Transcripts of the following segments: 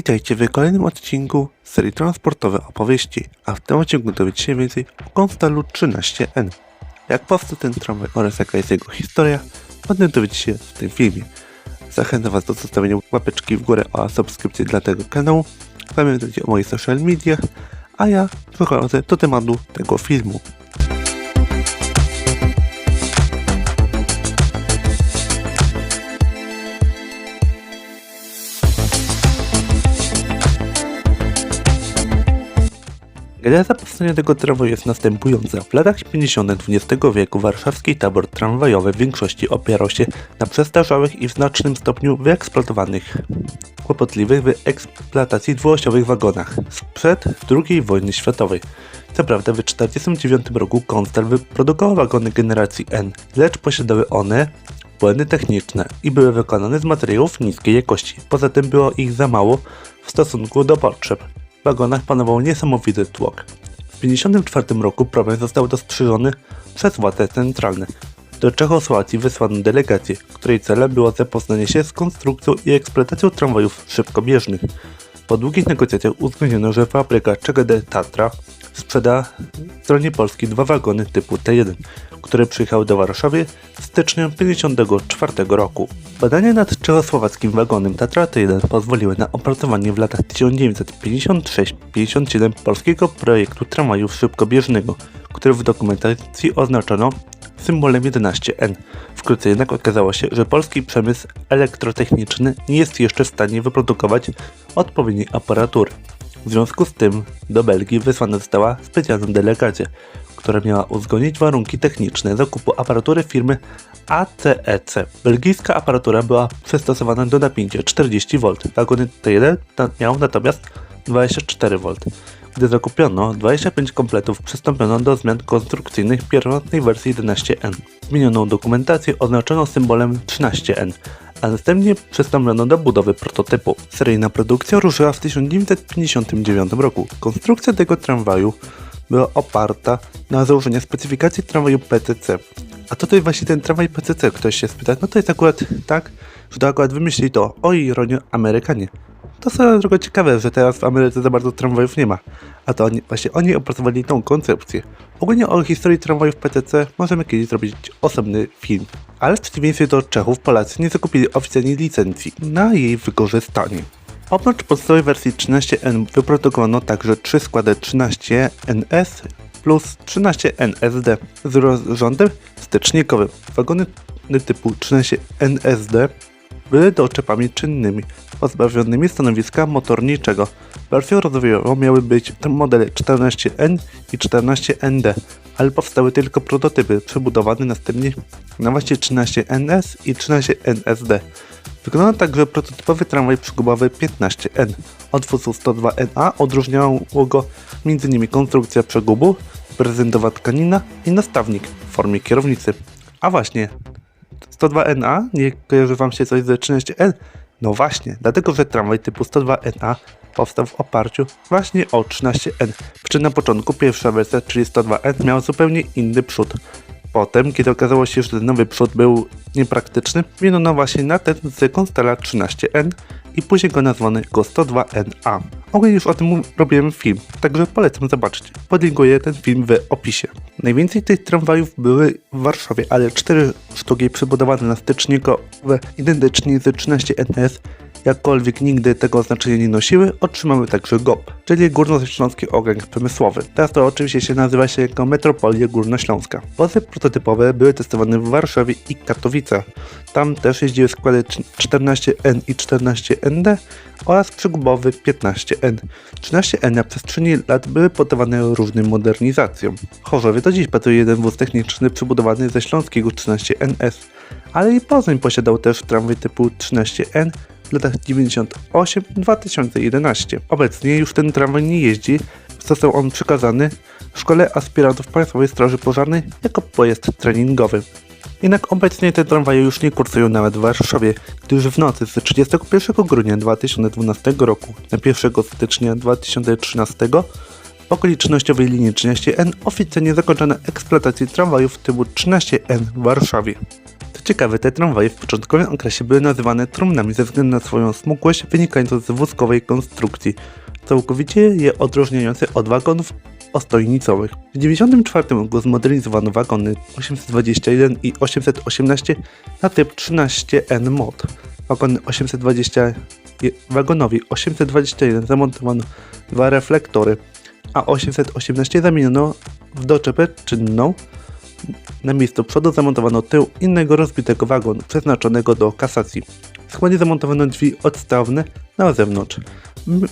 Witajcie w kolejnym odcinku serii transportowe opowieści, a w tym odcinku dowiecie się więcej o Konstalu 13N. Jak powstał ten tramwaj oraz jaka jest jego historia, będę dowiedzieć się w tym filmie. Zachęcam Was do zostawienia łapeczki w górę oraz subskrypcji dla tego kanału. Pamiętajcie o moich social mediach, a ja przechodzę do tematu tego filmu. Geneza powstania tego tramwaju jest następująca. W latach 50. XX wieku warszawski tabor tramwajowy w większości opierał się na przestarzałych i w znacznym stopniu wyeksploatowanych, kłopotliwych wyeksploatacji dwuosiowych wagonach sprzed II wojny światowej. Co prawda w 1949 roku Konstal wyprodukował wagony generacji N, lecz posiadały one błędy techniczne i były wykonane z materiałów niskiej jakości. Poza tym było ich za mało w stosunku do potrzeb. W wagonach panował niesamowity tłok. W 1954 roku problem został dostrzeżony przez władze centralne. Do Czechosłowacji wysłano delegację, której celem było zapoznanie się z konstrukcją i eksploatacją tramwajów szybkobieżnych. Po długich negocjacjach uzgodniono, że fabryka CZD Tatra sprzeda stronie Polski dwa wagony typu T1, które przyjechały do Warszawy w styczniu 1954 roku. Badania nad czechosłowackim wagonem Tatra T1 pozwoliły na opracowanie w latach 1956-57 polskiego projektu tramwaju szybkobieżnego, który w dokumentacji oznaczono symbolem 11N. Wkrótce jednak okazało się, że polski przemysł elektrotechniczny nie jest jeszcze w stanie wyprodukować odpowiedniej aparatury. W związku z tym do Belgii wysłana została specjalna delegacja, która miała uzgodnić warunki techniczne zakupu aparatury firmy ACEC. Belgijska aparatura była przystosowana do napięcia 40 V. Wagony T1 na- miał natomiast 24 V. Gdy zakupiono 25 kompletów, przystąpiono do zmian konstrukcyjnych pierwotnej wersji 11N. Zmienioną dokumentację oznaczono symbolem 13N, a następnie przystąpiono do budowy prototypu. Seryjna produkcja ruszyła w 1959 roku. Konstrukcja tego tramwaju była oparta na założeniu specyfikacji tramwaju PCC. A to tutaj właśnie ten tramwaj PCC, ktoś się spyta, no to jest akurat tak, że to akurat wymyślili to, o ironię, Amerykanie. To są trochę ciekawe, że teraz w Ameryce za bardzo tramwajów nie ma. A to oni, właśnie oni opracowali tą koncepcję. Ogólnie o historii tramwajów PTC możemy kiedyś zrobić osobny film. Ale w przeciwieństwie do Czechów, Polacy nie zakupili oficjalnie licencji na jej wykorzystanie. Oprócz podstawowej wersji 13N wyprodukowano także trzy składy 13NS plus 13NSD z rozrządem stycznikowym. Wagony typu 13NSD były doczepami czynnymi, pozbawionymi stanowiska motorniczego. Wersją rozwojową miały być modele 14N i 14ND, ale powstały tylko prototypy przebudowane następnie na właśnie 13NS i 13NSD. Wykonano także prototypowy tramwaj przygubowy 15N. Od wózu 102NA odróżniało go m.in. konstrukcja przegubu, prezentowa tkanina i nastawnik w formie kierownicy. A właśnie, 102NA? Nie kojarzy Wam się coś z 13N? No właśnie, dlatego że tramwaj typu 102NA powstał w oparciu właśnie o 13N. Przy na początku pierwsza wersja, czyli 102N, miała zupełnie inny przód. Potem, kiedy okazało się, że ten nowy przód był niepraktyczny, zmieniono właśnie na ten z Constella 13N i później go nazwano go 102NA. Ogólnie już o tym robiłem film, także polecam zobaczyć. Podlinkuję ten film w opisie. Najwięcej tych tramwajów były w Warszawie, ale cztery sztuki przebudowane na stycznikowe identycznie z 13NS jakkolwiek nigdy tego oznaczenia nie nosiły, otrzymały także GOP, czyli Górnośląski Okręg Przemysłowy. Teraz to oczywiście się nazywa się jako Metropolia Górnośląska. Wozy prototypowe były testowane w Warszawie i Katowicach. Tam też jeździły składy 14N i 14ND oraz przegubowy 15N. 13N na przestrzeni lat były poddawane różnym modernizacjom. W Chorzowie do dziś pracuje jeden wóz techniczny przebudowany ze śląskiego 13NS, ale i Poznań posiadał też tramwaj typu 13N w latach 98-2011. Obecnie już ten tramwaj nie jeździ, został on przekazany Szkole Aspirantów Państwowej Straży Pożarnej jako pojazd treningowy. Jednak obecnie te tramwaje już nie kursują nawet w Warszawie, gdyż w nocy z 31 grudnia 2012 roku na 1 stycznia 2013 okolicznościowej linii 13N oficjalnie zakończono eksploatację tramwajów typu 13N w Warszawie. Ciekawe, te tramwaje w początkowym okresie były nazywane trumnami ze względu na swoją smukłość wynikającą z wózkowej konstrukcji, całkowicie je odróżniające od wagonów ostojnicowych. W 1994 roku zmodernizowano wagony 821 i 818 na typ 13N mod. Wagony 820 je- wagonowi 821 zamontowano dwa reflektory, a 818 zamieniono w doczepę czynną. Na miejscu przodu zamontowano tył innego rozbitego wagonu przeznaczonego do kasacji. W składzie zamontowano drzwi odstawne na zewnątrz.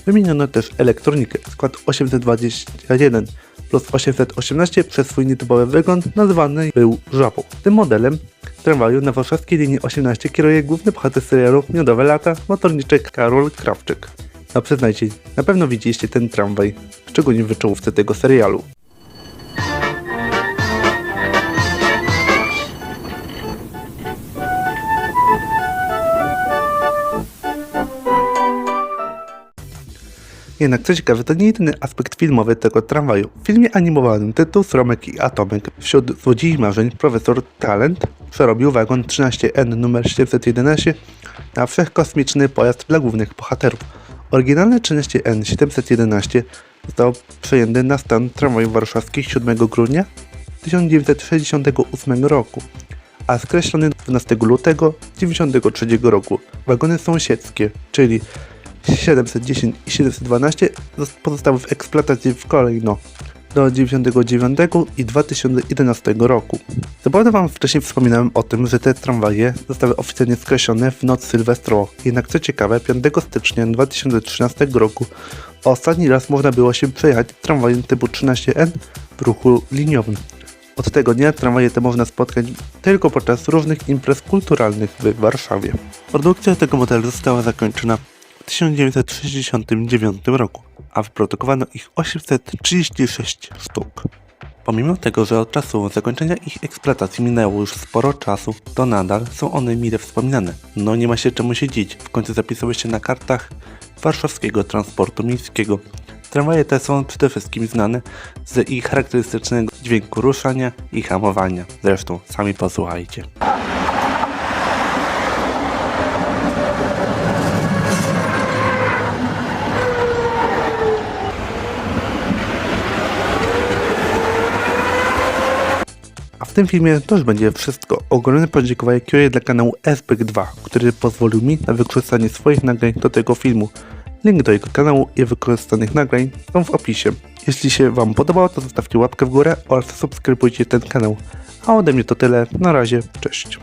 Wymieniono też elektronikę. Skład 821 plus 818 przez swój nietypowy wygląd nazwany był żabą. Tym modelem tramwaju na warszawskiej linii 18 kieruje główny bohater serialu Miodowe lata, motorniczek Karol Krawczyk. No przyznajcie, na pewno widzieliście ten tramwaj, szczególnie w wyczołówce tego serialu. Jednak co ciekawe, to nie jedyny aspekt filmowy tego tramwaju. W filmie animowanym tytuł Sromek i Atomek wśród złodziei marzeń profesor Talent przerobił wagon 13N numer 711 na wszechkosmiczny pojazd dla głównych bohaterów. Oryginalny 13N 711 został przejęty na stan tramwaju warszawskich 7 grudnia 1968 roku a skreślony 12 lutego 1993 roku. Wagony sąsiedzkie, czyli 710 i 712 zos- pozostały w eksploatacji w kolejno do 99 i 2011 roku. Zapewne Wam wcześniej wspominałem o tym, że te tramwaje zostały oficjalnie skreślone w noc sylwestrową. Jednak co ciekawe, 5 stycznia 2013 roku ostatni raz można było się przejechać tramwajem typu 13N w ruchu liniowym. Od tego dnia tramwaje te można spotkać tylko podczas różnych imprez kulturalnych w Warszawie. Produkcja tego modelu została zakończona 1969 roku, a wyprodukowano ich 836 sztuk. Pomimo tego, że od czasu zakończenia ich eksploatacji minęło już sporo czasu, to nadal są one mile wspominane. No nie ma się czemu się dzić, w końcu zapisały się na kartach warszawskiego transportu miejskiego. Tramwaje te są przede wszystkim znane z ich charakterystycznego dźwięku ruszania i hamowania. Zresztą sami posłuchajcie. Tym filmie to już będzie wszystko. Ogromne podziękowanie kieruję dla kanału SBK2, który pozwolił mi na wykorzystanie swoich nagrań do tego filmu. Link do jego kanału i wykorzystanych nagrań są w opisie. Jeśli się Wam podobało, to zostawcie łapkę w górę oraz subskrybujcie ten kanał. A ode mnie to tyle. Na razie, cześć.